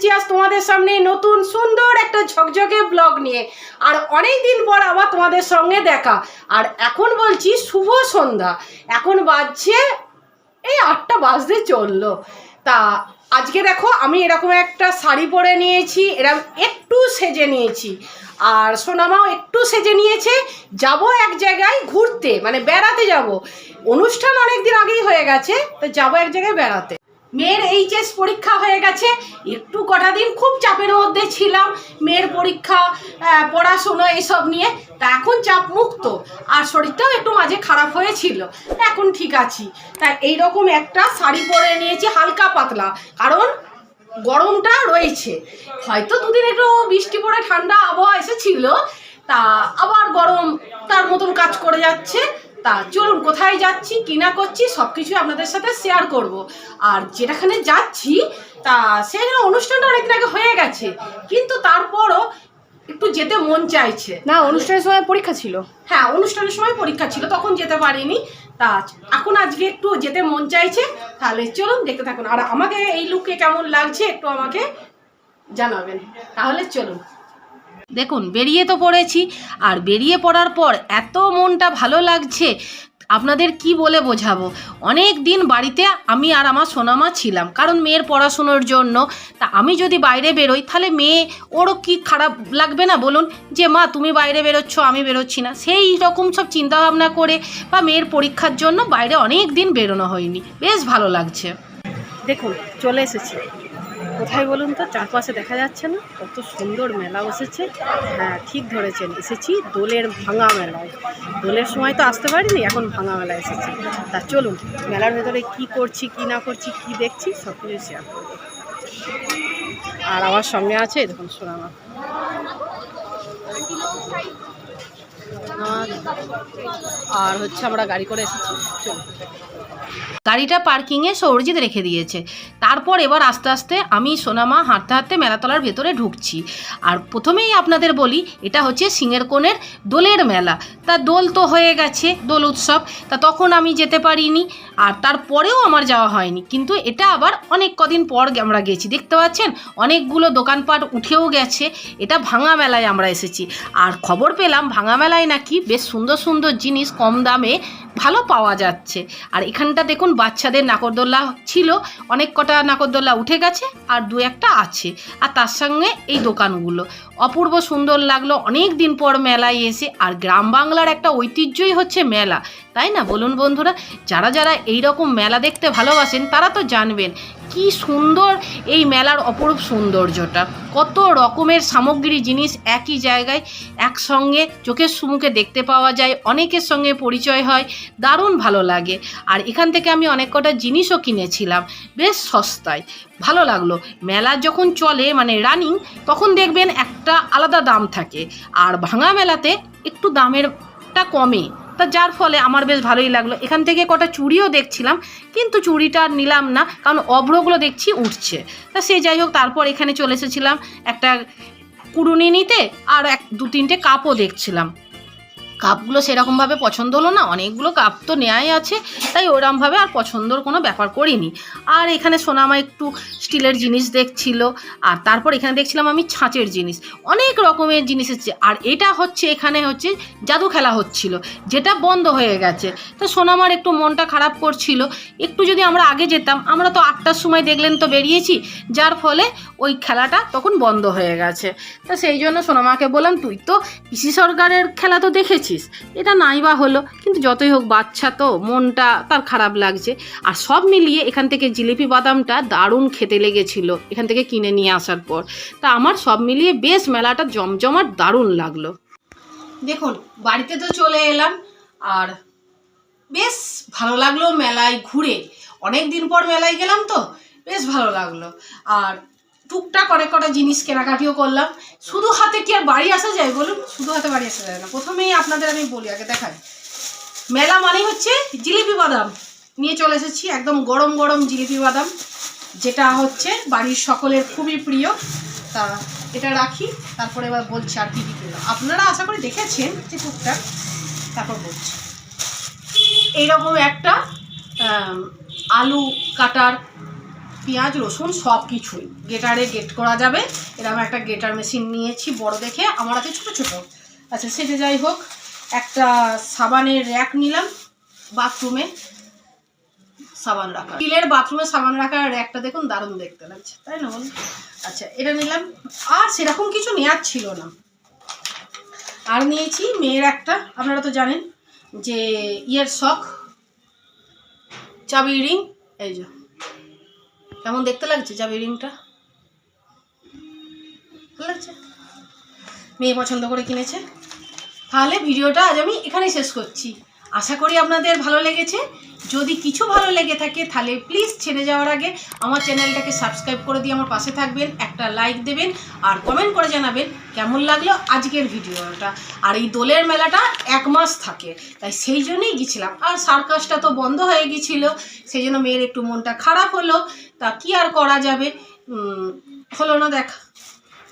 এসেছি আজ তোমাদের সামনে নতুন সুন্দর একটা ঝকঝকে ব্লগ নিয়ে। আর অনেক দিন পর আবার তোমাদের সঙ্গে দেখা। আর এখন বলছি শুভ সন্ধ্যা। এখন বাজছে, এই আটটা বাজতে চলল। তা আজকে দেখো আমি এরকম একটা শাড়ি পরে নিয়েছি এরকম একটু সেজে নিয়েছি। আর সোনামাও একটু সেজে নিয়েছে, যাব এক জায়গায় ঘুরতে মানে বেড়াতে যাব। অনুষ্ঠান অনেক দিন আগেই হয়ে গেছে, তো যাব এক জায়গায় বেড়াতে। মেয়ের এইচএস পরীক্ষা হয়ে গেছে। একটু কটা দিন খুব চাপের মধ্যে ছিলাম। মেয়ের পরীক্ষা পড়াশুনো এসব নিয়ে। তা এখন চাপ মুক্ত। আর শরীরটাও একটু মাঝে খারাপ হয়েছিল। এখন ঠিক আছি। তা এইরকম একটা শাড়ি পরে নিয়েছি হালকা পাতলা। কারণ গরমটা রয়েছে। হয়তো দুদিন একটু বৃষ্টি পড়ে ঠান্ডা আবহাওয়া এসেছিল। তা আবার গরম তার মতন কাজ করে যাচ্ছে। তা চলুন কোথায় যাচ্ছি কিনা করছি সব কিছু আপনাদের সাথে শেয়ার করব। আর যেটাখানে যাচ্ছি তা সেখানে অনুষ্ঠানটা অনেকদিন আগে হয়ে গেছে কিন্তু তারপরও একটু যেতে মন চাইছে। না অনুষ্ঠানের সময় পরীক্ষা ছিল। হ্যাঁ অনুষ্ঠানের সময় পরীক্ষা ছিল তখন যেতে পারিনি। তা এখন আজকে একটু যেতে মন চাইছে তাহলে চলুন দেখতে থাকুন। আর আমাকে এই লুকে কেমন লাগছে একটু আমাকে জানাবেন। তাহলে চলুন। দেখুন, বেরিয়ে তো পড়েছি। আর বেরিয়ে পড়ার পর এত মনটা ভালো লাগছে, আপনাদের কি বলে বোঝাবো? অনেক দিন বাড়িতে আমি আর আমার সোনামা ছিলাম, কারণ মেয়ের পড়াশুনোর জন্য। তা আমি যদি বাইরে বেরোই, তাহলে মেয়ে ওরও কি খারাপ লাগবে না বলুন? যে, মা, তুমি বাইরে বেরোচ্ছ, আমি বেরোচ্ছি না। সেই রকম সব চিন্তাভাবনা করে বা মেয়ের পরীক্ষার জন্য বাইরে অনেক দিন বেরোনো হয়নি। বেশ ভালো লাগছে। দেখুন, চলে এসেছি। কোথায় বলুন তো? চারপাশে দেখা যাচ্ছে না। কত সুন্দর মেলা বসেছে। হ্যাঁ ঠিক ধরেছেন। এসেছি দোলের ভাঙা মেলায়। দোলের সময় তো আসতে পারিনি, এখন ভাঙা মেলায় এসেছি। তা চলুন, মেলার ভেতরে কি করছি, কি না করছি, কি দেখছি, সব কিছু শেয়ার করব। আর আমার সঙ্গে আছে, দেখুন, সোনামা। আর হচ্ছে আমরা গাড়ি করে এসেছি। চলুন। গাড়িটা পার্কিংয়ে সৌরজিৎ রেখে দিয়েছে। তারপর এবার আস্তে আস্তে আমি সোনামা হাঁটতে হাঁটতে মেলাতলার ভেতরে ঢুকছি। আর প্রথমেই আপনাদের বলি, এটা হচ্ছে সিংহের কোণের দোলের মেলা। তা দোল তো হয়ে গেছে, দোল উৎসব। তা তখন আমি যেতে পারিনি আর তারপরেও আমার যাওয়া হয়নি। কিন্তু এটা আবার অনেক কদিন পর আমরা গেছি। দেখতে পাচ্ছেন? অনেকগুলো দোকানপাট উঠেও গেছে। এটা ভাঙা মেলায় আমরা এসেছি। আর খবর পেলাম, ভাঙা মেলায় নাকি বেশ সুন্দর সুন্দর জিনিস কম দামে ভালো পাওয়া যাচ্ছে। আর এখানটা দেখুন, বাচ্চাদের নাকরদোল্লা ছিল। অনেক কটা নাকরদোল্লা উঠে গেছে আর দু একটা আছে। আর তার সঙ্গে এই দোকানগুলো। অপূর্ব সুন্দর লাগল অনেক দিন পর মেলায় এসে। আর গ্রাম বাংলার একটা ঐতিহ্যই হচ্ছে মেলা। তাই না? বলুন বন্ধুরা, যারা যারা এই রকম মেলা দেখতে ভালোবাসেন, তারা তো জানবেন কি সুন্দর এই মেলার অপরূপ সৌন্দর্যটা। কত রকমের সামগ্রী জিনিস একই জায়গায় একসঙ্গে চোখের সুমুখে দেখতে পাওয়া যায়, অনেকের সঙ্গে পরিচয় হয়, দারুণ ভালো লাগে। আর এখান থেকে আমি অনেক কটা জিনিসও কিনেছিলাম, বেশ সস্তায়। ভালো লাগল। মেলা যখন চলে মানে রানিং তখন দেখবেন একটা আলাদা দাম থাকে। আর ভাঙা মেলাতে একটু দামেরটা কমে। তা যার ফলে আমার বেশ ভালোই লাগল। এখান থেকে কটা চুড়িও দেখছিলাম, কিন্তু চুড়িটা আর নিলাম না, কারণ অভ্রগুলো দেখছি উঠছে। তা সে যাই হোক, তারপর এখানে চলে এসেছিলাম একটা কুড়ুনি নিতে আর এক দু তিনটে কাপও দেখছিলাম। কাপগুলো সেরকমভাবে পছন্দ হলো না, অনেকগুলো কাপ তো নেয়াই আছে, তাই ওরমভাবে আর পছন্দর কোনো ব্যাপার করিনি। আর এখানে সোনামা একটু স্টিলের জিনিস দেখছিল, আর তারপর এখানে দেখছিলাম আমি ছাঁচের জিনিস। অনেক রকমের জিনিস এসেছে, আর এটা হচ্ছে, এখানে হচ্ছে জাদু খেলা হচ্ছিল, যেটা বন্ধ হয়ে গেছে। তো সোনামার একটু মনটা খারাপ করছিল, একটু যদি আমরা আগে যেতাম, আমরা তো আটটার সময় দেখলেন তো বেরিয়েছি, যার ফলে ওই খেলাটা তখন বন্ধ হয়ে গেছে। তা সেই জন্য সোনামাকে বললাম, তুই তো পিসি সরকারের খেলা তো দেখেছিস এটা নাই বা হলো, কিন্তু যতই হোক বাচ্চা তো, মনটা তার খারাপ লাগছে। আর সব মিলিয়ে এখান থেকে জিলিপি বাদামটা দারুণ খেতে লেগেছিল, এখান থেকে কিনে নিয়ে আসার পর। তা আমার সব মিলিয়ে বেশ মেলাটা জমজমাট দারুণ লাগল। দেখুন, বাড়িতে তো চলে এলাম, আর বেশ ভালো লাগল মেলায় ঘুরে। অনেক দিন পর মেলায় গেলাম তো, বেশ ভালো লাগল। আর টুকটাক অনেক কটা জিনিস কেনাকাটিও করলাম। শুধু হাতে কি আর বাড়ি আসা যায় বলুন? শুধু হাতে বাড়ি আসা যায় না। প্রথমেই আপনাদের আমি বলি, আগে দেখাই। মেলা মানেই হচ্ছে জিলিপি বাদাম। নিয়ে চলে এসেছি একদম গরম গরম জিলিপি বাদাম, যেটা হচ্ছে বাড়ির সকলের খুবই প্রিয়। তা এটা রাখি, তারপরে এবার বলছি আর কি কী আপনারা আশা করি দেখেছেন যে টুকটাক, তারপর বলছি। এইরকম একটা আলু কাটার পেঁয়াজ, রসুন সব কিছুই গেটারে গেট করা যাবে। এরকম একটা গেটার মেশিন নিয়েছি বড় দেখে। আমার হাতে ছোটো ছোটো। আচ্ছা সেটা যাই হোক, একটা সাবানের র্যাক নিলাম বাথরুমে সাবান রাখা স্টিলের বাথরুমে সাবান রাখার র্যাকটা দেখুন, দারুণ দেখতে লাগছে, তাই না বলুন? আচ্ছা এটা নিলাম। আর সেরকম কিছু নেওয়ার ছিল না। আর নিয়েছি মেয়ের একটা, আপনারা তো জানেন, যে ইয়ের শখ চাবি রিং এই যে। কেমন দেখতে লাগছে চাবি রিংটা ভালো লাগছে? মেয়ে পছন্দ করে কিনেছে। তাহলে ভিডিওটা আজ আমি এখানেই শেষ করছি। আশা করি আপনাদের ভালো লেগেছে। যদি কিছু ভালো লেগে থাকে, তাহলে প্লিজ ছেড়ে যাওয়ার আগে আমার চ্যানেলটাকে সাবস্ক্রাইব করে দিয়ে আমার পাশে থাকবেন, একটা লাইক দেবেন আর কমেন্ট করে জানাবেন কেমন লাগল আজকের ভিডিওটা। আর এই দোলের মেলাটা এক মাস থাকে, তাই সেই জন্যই গেছিলাম। আর সার্কাসটা তো বন্ধ হয়ে গিয়েছিল সেই জন্য মেয়ের একটু মনটা খারাপ হলো। তা কি আর করা যাবে? হলো না দেখা।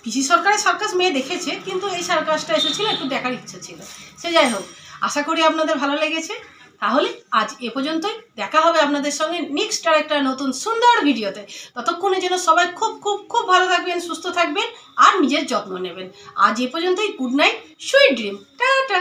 পিসি সরকারের সার্কাস মেয়ে দেখেছে, কিন্তু এই সার্কাসটা এসেছিল, একটু দেখার ইচ্ছা ছিল। সে যাই হোক, আশা করি আপনাদের ভালো লেগেছে। তাহলে আজ এ পর্যন্তই। দেখা হবে আপনাদের সঙ্গে নেক্সট আর একটা নতুন সুন্দর ভিডিওতে। ততক্ষণে যেন সবাই খুব খুব খুব ভালো থাকবেন, সুস্থ থাকবেন, আর নিজের যত্ন নেবেন। আজ এ পর্যন্তই। Good night sweet dream tata.